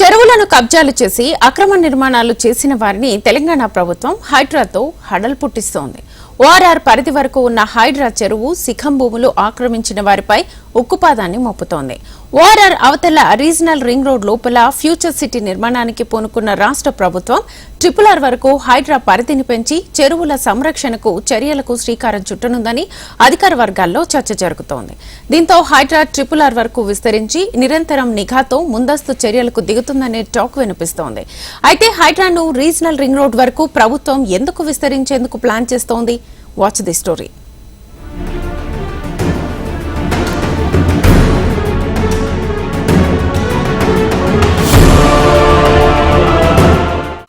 చెరువులను కబ్జాలు చేసి అక్రమ నిర్మాణాలు చేసిన వారిని తెలంగాణ ప్రభుత్వం హైడ్రాతో హడల్ పుట్టిస్తోంది. ఓఆర్ఆర్ పరిధి వరకు ఉన్న హైడ్రా చెరువు శిఖం భూములు ఆక్రమించిన వారిపై ఉక్కుపాదాన్ని మోపుతోంది. ఓఆర్ఆర్ అవతల రీజనల్ రింగ్ రోడ్ లోపల ఫ్యూచర్ సిటీ నిర్మాణానికి పూనుకున్న రాష్ట్ర ప్రభుత్వం ట్రిపుల్ ఆర్ వరకు హైడ్రా పరిధిని పెంచి చెరువుల సంరక్షణకు చర్యలకు శ్రీకారం చుట్టనుందని అధికార వర్గాల్లో చర్చ జరుగుతోంది. దీంతో హైడ్రా ట్రిపుల్ ఆర్ వరకు విస్తరించి నిరంతరం నిఘాతో ముందస్తు చర్యలకు దిగుతుందనే టాక్ వినిపిస్తోంది. అయితే హైడ్రాను రీజనల్ రింగ్ రోడ్ వరకు ప్రభుత్వం ఎందుకు విస్తరించేందుకు ప్లాన్ చేస్తోంది? Watch the story.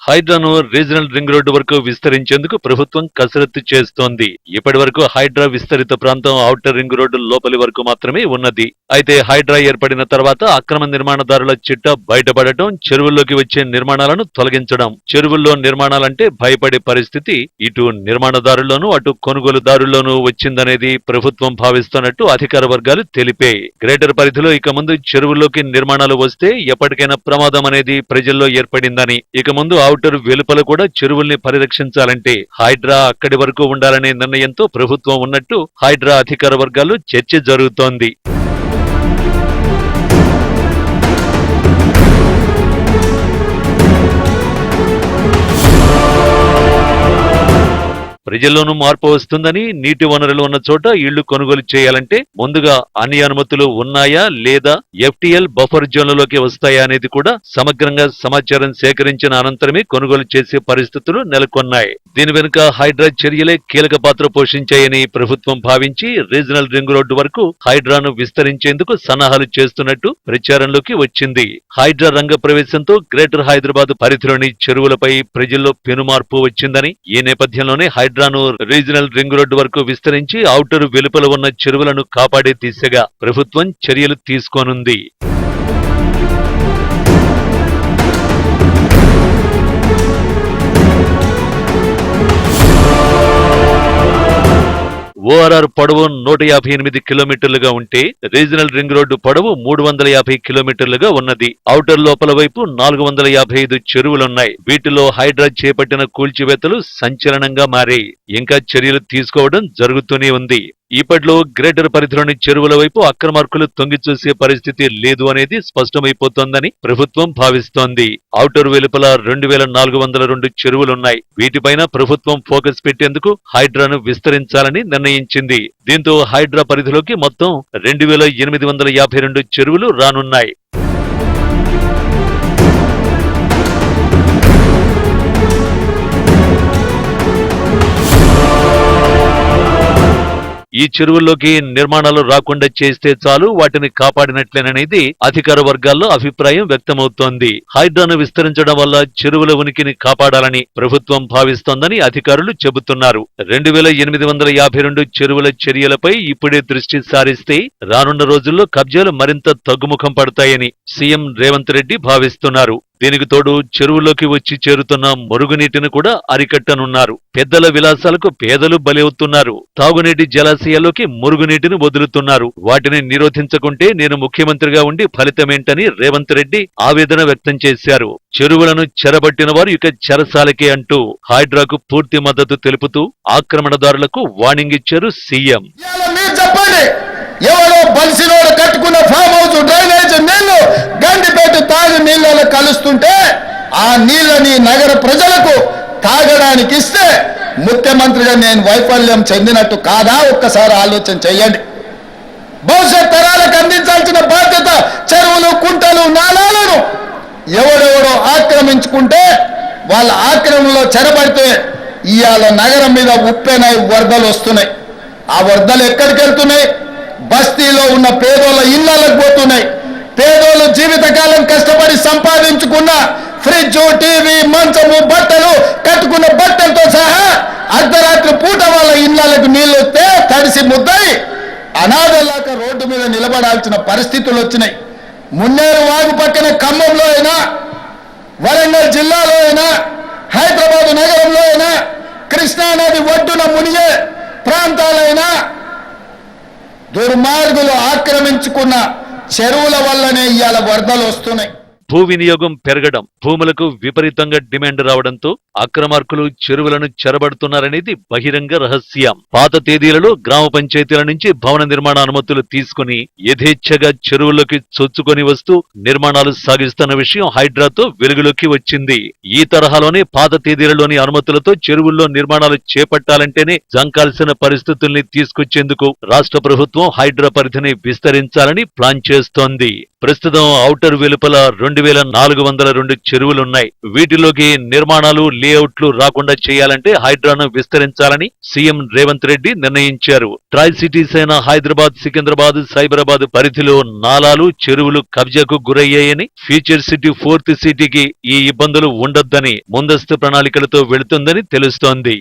హైడ్రాను regional ring road వరకు విస్తరించేందుకు ప్రభుత్వం కసరత్తు చేస్తోంది. ఇప్పటి వరకు హైడ్రా విస్తరిత ప్రాంతం ఔటర్ రింగ్ రోడ్డు లోపలి వరకు మాత్రమే ఉన్నది. అయితే హైడ్రా ఏర్పడిన తర్వాత అక్రమ నిర్మాణదారుల చిట్ట బయటపడటం చెరువుల్లోకి వచ్చే నిర్మాణాలను తొలగించడం చెరువుల్లో నిర్మాణాలంటే భయపడే పరిస్థితి ఇటు నిర్మాణదారుల్లోనూ అటు కొనుగోలుదారుల్లోనూ వచ్చిందనేది ప్రభుత్వం భావిస్తున్నట్టు అధికార వర్గాలు తెలిపాయి గ్రేటర్ పరిధిలో ఇక ముందు చెరువుల్లోకి నిర్మాణాలు వస్తే ఎప్పటికైనా ప్రమాదం అనేది ప్రజల్లో ఏర్పడిందని. ఇక ముందు ఔటర్ వెలుపల కూడా చెరువుల్ని పరిరక్షించాలంటే హైడ్రా అక్కడి వరకు ఉండాలనే నిర్ణయంతో ప్రభుత్వం ఉన్నట్టు హైడ్రా అధికార వర్గాల్లో చర్చ జరుగుతోంది. ప్రజల్లోనూ మార్పు వస్తుందని నీటి వనరులు ఉన్న చోట ఇళ్ళు కొనుగోలు చేయాలంటే ముందుగా అన్ని అనుమతులు ఉన్నాయా లేదా ఎఫ్టీఎల్ బఫర్ జోన్లలోకి వస్తాయా అనేది కూడా సమగ్రంగా సమాచారం సేకరించిన అనంతరమే కొనుగోలు చేసే పరిస్థితులు నెలకొన్నాయి. దీని వెనుక హైడ్రా చర్యలే కీలక పాత్ర పోషించాయని ప్రభుత్వం భావించి రీజనల్ రింగ్ రోడ్డు వరకు హైడ్రాను విస్తరించేందుకు సన్నాహాలు చేస్తున్నట్టు ప్రచారంలోకి వచ్చింది. హైడ్రా రంగ ప్రవేశంతో గ్రేటర్ హైదరాబాద్ పరిధిలోని చెరువులపై ప్రజల్లో పెనుమార్పు వచ్చిందని ఈ నేపథ్యంలోనే హైడ్రాను రీజనల్ రింగ్ రోడ్డు వరకు విస్తరించి ఔటర్ వెలుపల ఉన్న చెరువులను కాపాడే దిశగా ప్రభుత్వం చర్యలు తీసుకోనుంది. ఓఆర్ఆర్ పొడవు నూట యాభై ఎనిమిది కిలోమీటర్లుగా ఉంటే రీజనల్ రింగ్ రోడ్డు పొడవు మూడు వందల యాభై కిలోమీటర్లుగా ఉన్నది. ఔటర్ లోపల వైపు నాలుగు వందల యాభై ఐదు చెరువులున్నాయి. వీటిలో హైడ్రా చేపట్టిన కూల్చివేతలు సంచలనంగా మారాయి. ఇంకా చర్యలు తీసుకోవడం జరుగుతూనే ఉంది. ఇప్పట్లో గ్రేటర్ పరిధిలోని చెరువుల వైపు అక్రమార్కులు తొంగి చూసే పరిస్థితి లేదు అనేది స్పష్టమైపోతోందని ప్రభుత్వం భావిస్తోంది. ఔటర్ వెలుపల రెండు వేల నాలుగు వందల రెండు చెరువులున్నాయి. వీటిపైన ప్రభుత్వం ఫోకస్ పెట్టేందుకు హైడ్రాను విస్తరించాలని నిర్ణయించింది. దీంతో హైడ్రా పరిధిలోకి మొత్తం రెండు వేల ఎనిమిది వందల యాభై రెండు చెరువులు రానున్నాయి. ఈ చెరువుల్లోకి నిర్మాణాలు రాకుండా చేస్తే చాలు వాటిని కాపాడినట్లేననేది అధికార వర్గాల్లో అభిప్రాయం వ్యక్తమవుతోంది. హైడ్రాను విస్తరించడం వల్ల చెరువుల ఉనికిని కాపాడాలని ప్రభుత్వం భావిస్తోందని అధికారులు చెబుతున్నారు. రెండు వేల ఎనిమిది వందల యాభై రెండు చెరువుల చర్యలపై ఇప్పుడే దృష్టి సారిస్తే రానున్న రోజుల్లో కబ్జాలు మరింత తగ్గుముఖం పడతాయని సీఎం రేవంత్ రెడ్డి భావిస్తున్నారు. దీనికి తోడు చెరువులోకి వచ్చి చేరుతున్న మురుగునీటిని కూడా అరికట్టనున్నారు. పెద్దల విలాసాలకు పేదలు బలవుతున్నారు తాగునీటి జలాశయాల్లోకి మురుగునీటిని వదులుతున్నారు. వాటిని నిరోధించకుంటే నేను ముఖ్యమంత్రిగా ఉండి ఫలితమేంటని రేవంత్ రెడ్డి ఆవేదన వ్యక్తం చేశారు. చెరువులను చెరబట్టిన వారు ఇక చెరసాలకే అంటూ హైడ్రాకు పూర్తి మద్దతు తెలుపుతూ ఆక్రమణదారులకు వార్నింగ్ ఇచ్చారు సీఎం. చెప్పండి నీళ్ళలో కలుస్తుంటే ఆ నీళ్ళని నగర ప్రజలకు తాగడానికి ఇస్తే ముఖ్యమంత్రిగా నేను వైఫల్యం చెందినట్టు కాదా? ఒక్కసారి ఆలోచన చెయ్యండి భవిష్యత్ తరాలకు అందించాల్సిన బాధ్యత చెరువులు కుంటలు నాళాలను ఎవడెవడో ఆక్రమించుకుంటే వాళ్ళ ఆక్రమణలో చెరబడితే ఇవాళ నగరం మీద ఉప్పెనై వరదలు వస్తున్నాయి. ఆ వరదలు ఎక్కడికి వెళ్తున్నాయి బస్తీలో ఉన్న పేదోళ్ళ ఇళ్ళకు పోతున్నాయి. జీవితకాలం కష్టపడి సంపాదించుకున్న ఫ్రిడ్జ్ టీవీ మంచము బట్టలు కట్టుకున్న బట్టలతో సహా అర్ధరాత్రి పూట వాళ్ళ ఇళ్ళకు నీళ్ళు వస్తే తడిసి ముద్దయి అనాథలాక రోడ్డు మీద నిలబడాల్సిన పరిస్థితులు వచ్చినాయి. మున్నేరు వాగు పక్కన ఖమ్మంలో అయినా వరంగల్ జిల్లాలో అయినా హైదరాబాద్ నగరంలో అయినా కృష్ణానది ఒడ్డున మునిగే ప్రాంతాలైనా దుర్మార్గులు ఆక్రమించుకున్న చెరువుల వల్లనే ఇవాళ వరదలు వస్తున్నాయి. భూ వినియోగం పెరగడం భూములకు విపరీతంగా డిమాండ్ రావడంతో అక్రమార్కులు చెరువులను చెరబడుతున్నారనేది బహిరంగ రహస్యం. పాత తేదీలలో గ్రామ పంచాయతీల నుంచి భవన నిర్మాణ అనుమతులు తీసుకుని యథేచ్ఛగా చెరువుల్లోకి చొచ్చుకొని వస్తూ నిర్మాణాలు సాగిస్తున్న విషయం హైడ్రాతో వెలుగులోకి వచ్చింది. ఈ తరహాలోనే పాత తేదీలలోని అనుమతులతో చెరువుల్లో నిర్మాణాలు చేపట్టాలంటేనే జంకాల్సిన పరిస్థితుల్ని తీసుకొచ్చేందుకు రాష్ట్ర ప్రభుత్వం హైడ్రా పరిధిని విస్తరించాలని ప్లాన్ చేస్తోంది. ప్రస్తుతం ఔటర్ వెలుపల రెండు రెండు వేల నాలుగు వందల రెండు చెరువులున్నాయి. వీటిలోకి నిర్మాణాలు లేఅవుట్లు రాకుండా చేయాలంటే హైడ్రాను విస్తరించాలని సీఎం రేవంత్ రెడ్డి నిర్ణయించారు. ట్రై సిటీస్ అయిన హైదరాబాద్ సికింద్రాబాద్ సైబరాబాద్ పరిధిలో నాలాలు చెరువులు కబ్జాకు గురయ్యాయని ఫ్యూచర్ సిటీ ఫోర్త్ సిటీకి ఈ ఇబ్బందులు ఉండొద్దని ముందస్తు ప్రణాళికలతో వెళుతుందని తెలుస్తోంది.